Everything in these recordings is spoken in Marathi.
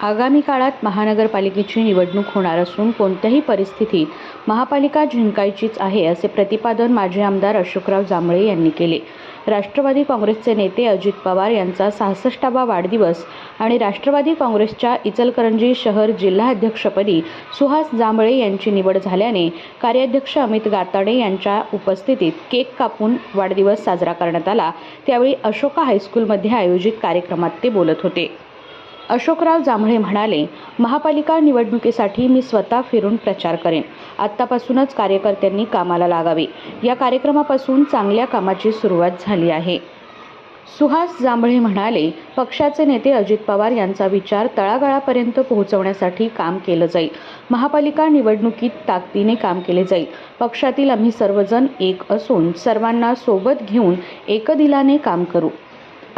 आगामी काळात महानगरपालिकेची निवडणूक होणार असून कोणत्याही परिस्थितीत महापालिका जिंकायचीच आहे असे प्रतिपादन माजी आमदार अशोकराव जांभळे यांनी केले. राष्ट्रवादी काँग्रेसचे नेते अजित पवार यांचा सहासष्टावा वाढदिवस आणि राष्ट्रवादी काँग्रेसच्या इचलकरंजी शहर जिल्हाध्यक्षपदी सुहास जांभळे यांची निवड झाल्याने कार्याध्यक्ष अमित गाताडे यांच्या उपस्थितीत केक कापून वाढदिवस साजरा करण्यात आला. त्यावेळी अशोका हायस्कूलमध्ये आयोजित कार्यक्रमात ते बोलत होते. अशोकराव जांभळे म्हणाले महापालिका निवडणुकीसाठी मी स्वतः फिरून प्रचार करेन. आत्तापासूनच कार्यकर्त्यांनी कामाला लागावे. या कार्यक्रमापासून चांगल्या कामाची सुरुवात झाली आहे. सुहास जांभळे म्हणाले पक्षाचे नेते अजित पवार यांचा विचार तळागाळापर्यंत पोहोचवण्यासाठी काम केलं जाईल. महापालिका निवडणुकीत ताकदीने काम केले जाईल. पक्षातील आम्ही सर्वजण एक असून सर्वांना सोबत घेऊन एकदिलाने काम करू.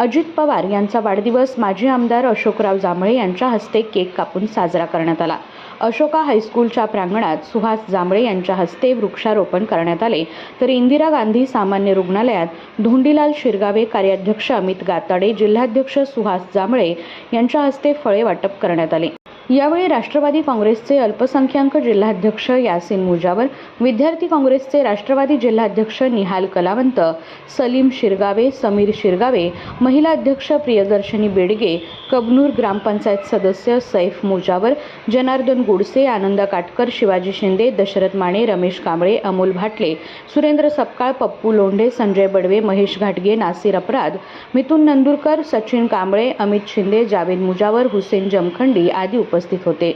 अजित पवार यांचा वाढदिवस माजी आमदार अशोकराव जांभळे यांच्या हस्ते केक कापून साजरा करण्यात आला. अशोका हायस्कूलच्या प्रांगणात सुहास जांभळे यांच्या हस्ते वृक्षारोपण करण्यात आले. तर इंदिरा गांधी सामान्य रुग्णालयात धोंडीलाल शिरगावे कार्याध्यक्ष अमित गाताडे जिल्हाध्यक्ष सुहास जांभळे यांच्या हस्ते फळे वाटप करण्यात आले. यावेळी राष्ट्रवादी काँग्रेसचे अल्पसंख्याक जिल्हाध्यक्ष यासिन मुजावर विद्यार्थी काँग्रेसचे राष्ट्रवादी जिल्हाध्यक्ष निहाल कलावंत सलीम शिरगावे समीर शिरगावे महिला अध्यक्ष प्रियदर्शनी बेडगे कबनूर ग्रामपंचायत सदस्य सैफ मुजावर जनार्दन गुडसे आनंद काटकर शिवाजी शिंदे दशरथ माने रमेश कांबळे अमोल भाटले सुरेंद्र सपकाळ पप्पू लोंढे संजय बडवे महेश घाटगे नासिर अपराध मिथुन नंदुरकर सचिन कांबळे अमित शिंदे जावेद मुजावर हुसेन जमखंडी आदी उपस्थित होते.